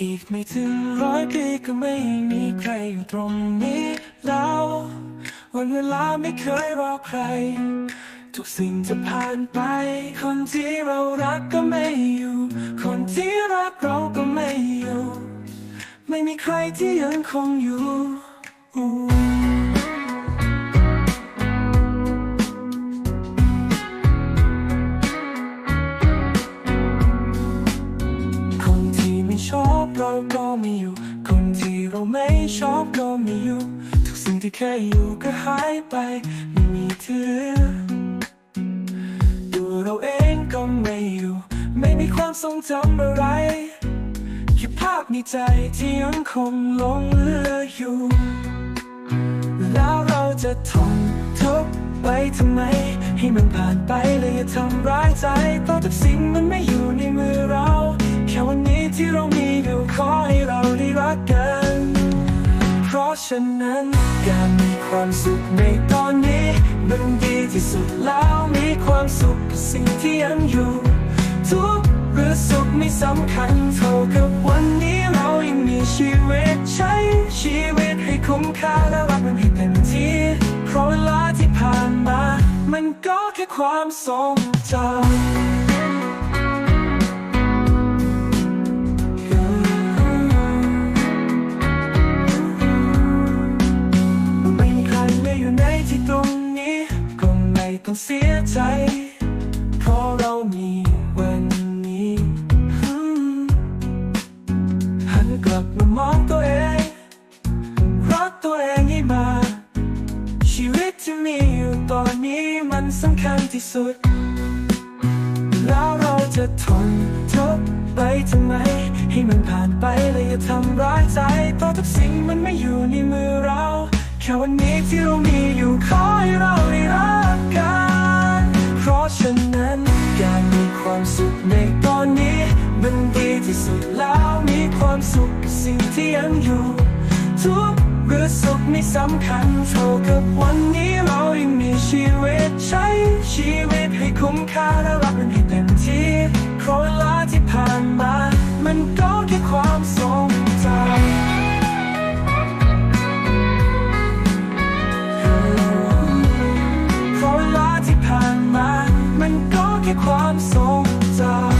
อีกไม่ถึงร้อยปีก็ไม่มีใครอยู่ตรงนี้แล้ว วันเวลาไม่เคยรอใคร ทุกสิ่งจะผ่านไป คนที่เรารักก็ไม่อยู่ คนที่รักเราก็ไม่อยู่ ไม่มีใครที่ยังคงอยู่ ไม่ชอบเราก็ไม่อยู่ คนที่เราไม่ชอบก็ไม่อยู่ ทุกสิ่งที่เคยอยู่ก็หายไป ไม่มีเธอตัวเราเองก็ไม่อยู่ ไม่มีความทรงจำอะไรแค่ภาพในใจที่ยังคงหลงเหลืออยู่ แล้วเราจะทนทุกข์ไปทำไม ให้มันผ่านไปเลยอย่าทำร้ายใจเพราะทุกสิ่งมันไม่อยู่ในะฉะนั้นการมีความสุขในตอนนี้ มันดีที่สุดแล้วมีความสุขกับสิ่งที่ยังอยู่ ทุกหรือสุขไม่สำคัญเท่ากับวันนี้เรายังมีชีวิตใช้ชีวิตให้คุ้มค่าและรักมันให้เต็มที่เพราะเวลาที่ผ่านมา มันก็แค่ความทรงจำ ต้องเสียใจ เพราะเรามีวันนี้หันกลับมามองตัวเอง รักตัวเองให้มา ชีวิตที่มีอยู่ตอนนี้มันสำคัญที่สุด แล้วเราจะทนทุกข์ไปทำไม ให้มันผ่านไปเลยอย่าทำร้ายใจเพราะทุกสิ่งมันไม่อยู่ในมือเรา แค่วันนี้ที่เรามีอยู่ขอังอยู่ ทุกหรือสุขไม่สำคัญเท่ากับวันนี้เรายังมีชีวิตใช้ชีวิตให้คุ้มค่าและรับมันให้เต็มที่เพราะเวลาที่ผ่านมา มันก็แค่ความทรงจำความทรงจำ